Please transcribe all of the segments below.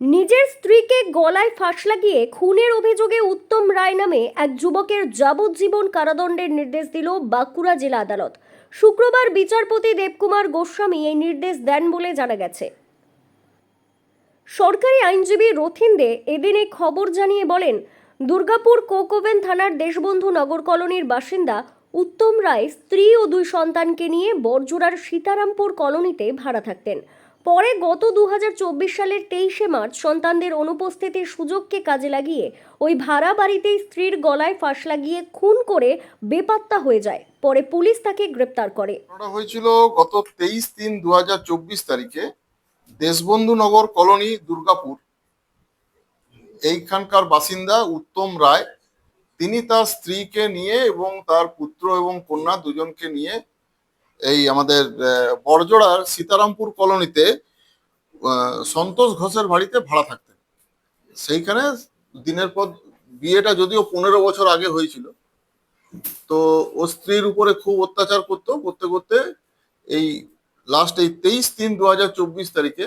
নিজের স্ত্রীকে গলায় ফাঁস লাগিয়ে খুনের অভিযোগে উত্তম রায় নামে এক যুবকের যাবজ্জীবন কারাদণ্ডের নির্দেশ দিল বাঁকুড়া জেলা আদালত। শুক্রবার বিচারপতি দেবকুমার গোস্বামী এই নির্দেশ দেন বলে জানা গেছে। সরকারি আইনজীবী রথিন দে এদিন এই খবর জানিয়ে বলেন, দুর্গাপুর কোকোভেন থানার দেশবন্ধু নগর কলোনির বাসিন্দা উত্তম রায় স্ত্রী ও দুই সন্তানকে নিয়ে বরজোড়ার সীতারামপুর কলোনিতে ভাড়া থাকতেন। পরে গত দু হাজার চব্বিশ সালের তেইশে মার্চ সন্তানদের অনুপস্থিতির সুযোগকে কাজে লাগিয়ে ওই ভাড়া বাড়িতেই স্ত্রীর গলায় ফাঁস লাগিয়ে খুন করে বেপাত্তা হয়ে যায়। পরে পুলিশ তাকে গ্রেপ্তার করে। হয়েছিল গত তেইশ তিন দু তারিখে দেশবন্ধু নগর কলোনি, দুর্গাপুর। এইখানকার বাসিন্দা উত্তম রায়, তিনি তার স্ত্রীকে নিয়ে এবং তার পুত্র এবং কন্যা দুজনকে নিয়ে এই আমাদের বড়জোড়ার সীতারামপুর কলোনিতে সন্তোষ ঘোষের বাড়িতে ভাড়া থাকতেন। সেইখানে দিনের পর বিয়েটা যদিও পনেরো বছর আগে হয়েছিল, তো ও স্ত্রীর উপরে খুব অত্যাচার করতো, করতে করতে এই লাস্ট এই তেইশ তিন দু হাজার চব্বিশ তারিখে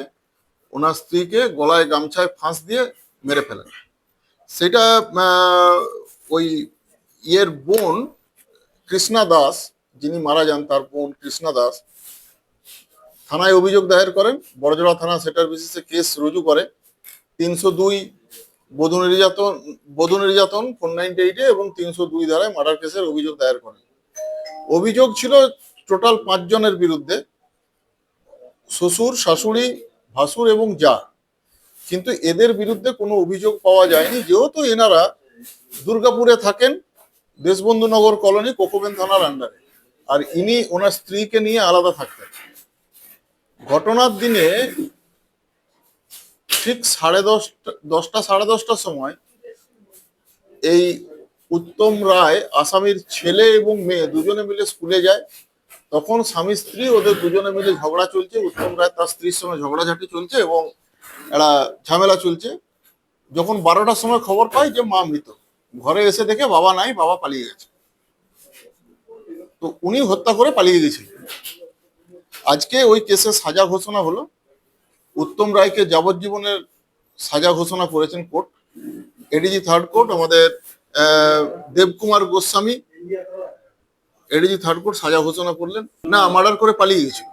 ওনার স্ত্রীকে গলায় গামছায় ফাঁস দিয়ে মেরে ফেলেন। সেটা ওই ইয়ের বোন কৃষ্ণা দাস যিনি মারা যান তার বোন কৃষ্ণা দাস, থানায় অভিযোগ দায়ের করেন। বড়জোড়া থানা সেটার বিশেষে কেস রুজু করে। তিনশো দুই বধূ নির্যাতন বধূ নির্যাতন, ফোর নাইনটি এইটে এবং তিনশো দুই ধারায় মার্ডার কেসের অভিযোগ দায়ের করেন। অভিযোগ ছিল টোটাল পাঁচজনের বিরুদ্ধে, শ্বশুর, শাশুড়ি, ভাসুর এবং যা। কিন্তু এদের বিরুদ্ধে কোনো অভিযোগ পাওয়া যায়নি। যেহেতু এনারা দুর্গাপুরে থাকেন, দেশবন্ধু নগর কলোনি কোকোবেন থানার আন্ডারে আর ইনি ওনার স্ত্রীকে নিয়ে আলাদা থাকতেন। ঘটনার দিনে ঠিক সাড়ে দশটা দশটা, সাড়ে দশটার সময় এই উত্তম রায়, আসামির ছেলে এবং মেয়ে দুজনে মিলে স্কুলে যায়। তখন স্বামী স্ত্রী, ওদের দুজনে মিলে ঝগড়া চলছে। উত্তম রায় তার স্ত্রীর সঙ্গে ঝগড়াঝাটি চলছে এবং একটা ঝামেলা চলছে। যখন বারোটার সময় খবর পাই যে মা মৃত। ঘরে এসে দেখে বাবা নাই, বাবা পালিয়ে গেছে। তো উনি হত্যা করে পালিয়ে গেছিলেন আজকে ওই কেসে সাজা ঘোষণা হলো। উত্তম রায়কে যাবজ্জীবনের সাজা ঘোষণা করেছেন কোর্ট। এডিজি থার্ড কোর্ট, আমাদের Debkumar Goswami ADJ third court সাজা ঘোষণা করলেন। না, মার্ডার করে পালিয়ে গেছিল।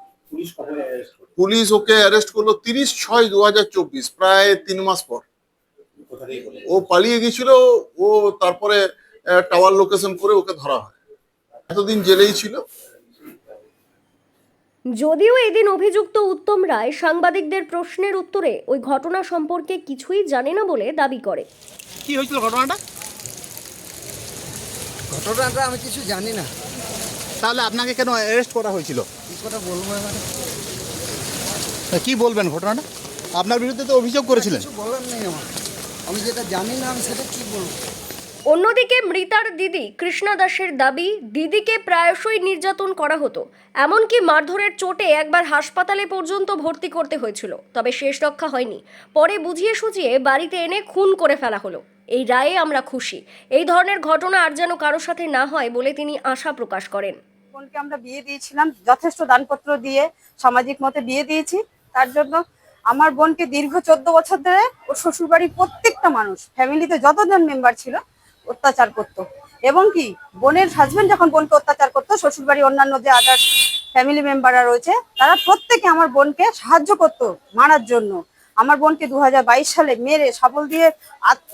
পুলিশ ওকে অ্যারেস্ট করল তিরিশ ছয় দু প্রায় তিন মাস পর। ও পালিয়ে গেছিল, ও তারপরে টাওয়ার লোকেশন করে ওকে ধরা হয়। এতদিন জেলেই ছিল? যদিও এদিন অভিযুক্ত উত্তম রায় সাংবাদিকদের প্রশ্নের উত্তরে ওই ঘটনা সম্পর্কে কিছুই জানে না বলে দাবি করে। কি হয়েছিল ঘটনাটা? ঘটনাটা আমি কিছু জানি না। তাহলে আপনাকে কেন অ্যারেস্ট করা হয়েছিল? কি কথা বলব এবারে তা কি বলবেন ঘটনাটা? আপনার বিরুদ্ধে তো অভিযোগ করেছিলেন। কিছু বলার নেই আমার। আমি যেটা জানি না আমি সেটা কি বলব? অন্যদিকে মৃতার দিদি কৃষ্ণা দাসের দাবি, দিদিকে প্রায়শই নির্যাতন করা হতো। এমনকি মারধরের চোটে একবার হাসপাতালে পর্যন্ত ভর্তি করতে হয়েছিল, তবে শেষ রক্ষা হয়নি। পরে বুঝিয়ে সুঝিয়ে বাড়িতে এনে খুন করে ফেলা হলো। এই রায়ে আমরা খুশি। এই ধরনের ঘটনা আর যেন কারোর সাথে না হয় বলে তিনি আশা প্রকাশ করেন। বোনকে আমরা বিয়ে দিয়েছিলাম, যথেষ্ট দানপত্র দিয়ে সামাজিক মতে বিয়ে দিয়েছি। তার জন্য আমার বোনকে দীর্ঘ চোদ্দ বছর ধরে ওর শ্বশুরবাড়ির প্রত্যেকটা মানুষ ফ্যামিলিতে যতজন মেম্বার ছিল অত্যাচার করতো। এবং কি, বোনের হাজবেন্ড যখন বোনকে অত্যাচার করতো, শ্বশুরবাড়ির অন্যান্য যে আদার্স ফ্যামিলি মেম্বাররা রয়েছে, তারা প্রত্যেকে আমার বোনকে সাহায্য করতো মারার জন্য। আমার বোনকে দু হাজার বাইশ সালে মেরে শাবল দিয়ে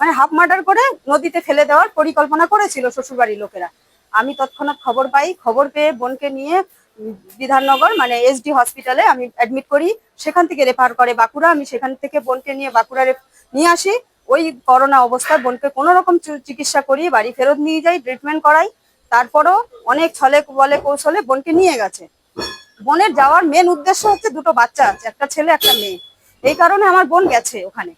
মানে হাফ মার্ডার করে নদীতে ফেলে দেওয়ার পরিকল্পনা করেছিল শ্বশুরবাড়ির লোকেরা। আমি তৎক্ষণাৎ খবর পাই, খবর পেয়ে বোনকে নিয়ে বিধাননগর মানে এসডি হসপিটালে আমি অ্যাডমিট করি। সেখান থেকে রেফার করে বাঁকুড়া। আমি সেখান থেকে বোনকে নিয়ে বাঁকুড়া নিয়ে আসি। ওই করোনা অবস্থায় বোনকে কোনো রকম চিকিৎসা করিয়ে বাড়ি ফেরত নিয়ে যাই ট্রিটমেন্ট করাই। তারপরও অনেক ছলে বলে কৌশলে বোনকে নিয়ে গেছে। বোনের যাওয়ার মেন উদ্দেশ্য হচ্ছে দুটো বাচ্চা আছে, একটা ছেলে, একটা মেয়ে। এই কারণে আমার বোন গেছে ওখানে।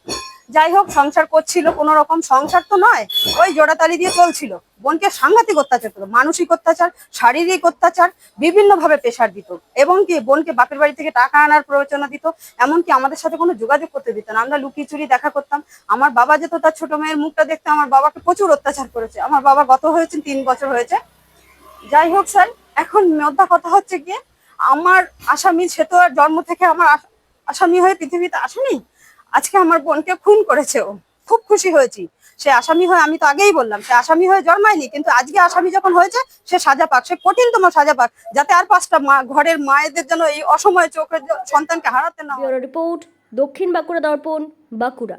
যাই হোক, সংসার করছিল, কোনো রকম সংসার তো নয়, ওই জোড়াতালি দিয়ে চলছিল। বোনকে সাংঘাতিক অত্যাচার করতো মানসিক অত্যাচার, শারীরিক অত্যাচার বিভিন্ন ভাবে প্রেশার দিত। এবং কি, বোনকে বাপের বাড়ি থেকে টাকা আনার প্ররোচনা দিত, এমনকি আমাদের সাথে কোনো যোগাযোগ করতে দিত না। আমরা লুকিয়ে চুরি দেখা করতাম। আমার বাবা যেত তার ছোট মেয়ের মুখটা দেখতে, আমার বাবাকে প্রচুর অত্যাচার করেছে। আমার বাবা গত হয়েছেন তিন বছর হয়েছে। যাই হোক, স্যার, এখন মোদ্দা কথা হচ্ছে গিয়ে, আমার আসামি, সে তো আর জন্ম থেকে আমার আস- আসামি হয়ে পৃথিবীতে আসেনি? আজকে আমার বোনকে খুন করেছে ও। খুব খুশি হয়েছি। সে আসামি হয়ে, আমি তো আগেই বললাম, সে আসামি হয়ে জন্মায়নি, কিন্তু আজকে আসামি যখন হয়েছে, সে সাজা পাক, সে কঠিনতম সাজা পাক, যাতে আর পাঁচটা মা, ঘরের মায়েদের জন্য এই অসময়ে চোখের সন্তানকে হারাতে না রিপোর্ট, দক্ষিণ বাঁকুড়া দর্পণ, বাঁকুড়া।